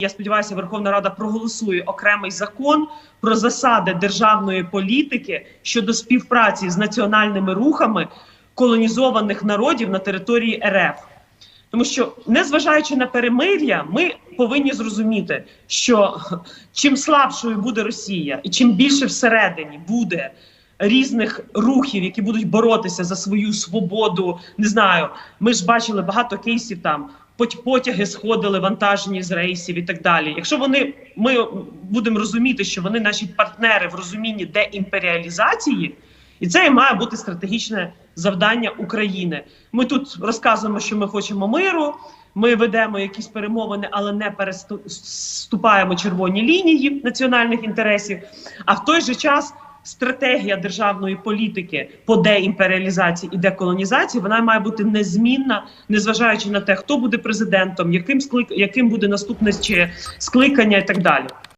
Я сподіваюся, Верховна Рада проголосує окремий закон про засади державної політики щодо співпраці з національними рухами колонізованих народів на території РФ. Тому що, незважаючи на перемир'я, ми повинні зрозуміти, що чим слабшою буде Росія, і чим більше всередині буде різних рухів, які будуть боротися за свою свободу, не знаю. Ми ж бачили багато кейсів там. Пот- Потяги сходили вантажні з рейсів і так далі. Якщо вони ми будемо розуміти, що вони наші партнери в розумінні деімперіалізації, і це і має бути стратегічне завдання України. Ми тут розказуємо, що ми хочемо миру. Ми ведемо якісь перемовини, але не переступаємо червоні лінії національних інтересів. А в той же час стратегія державної політики по деімперіалізації і деколонізації вона має бути незмінна, незважаючи на те, хто буде президентом, яким склик... яким буде наступне чи скликання і так далі.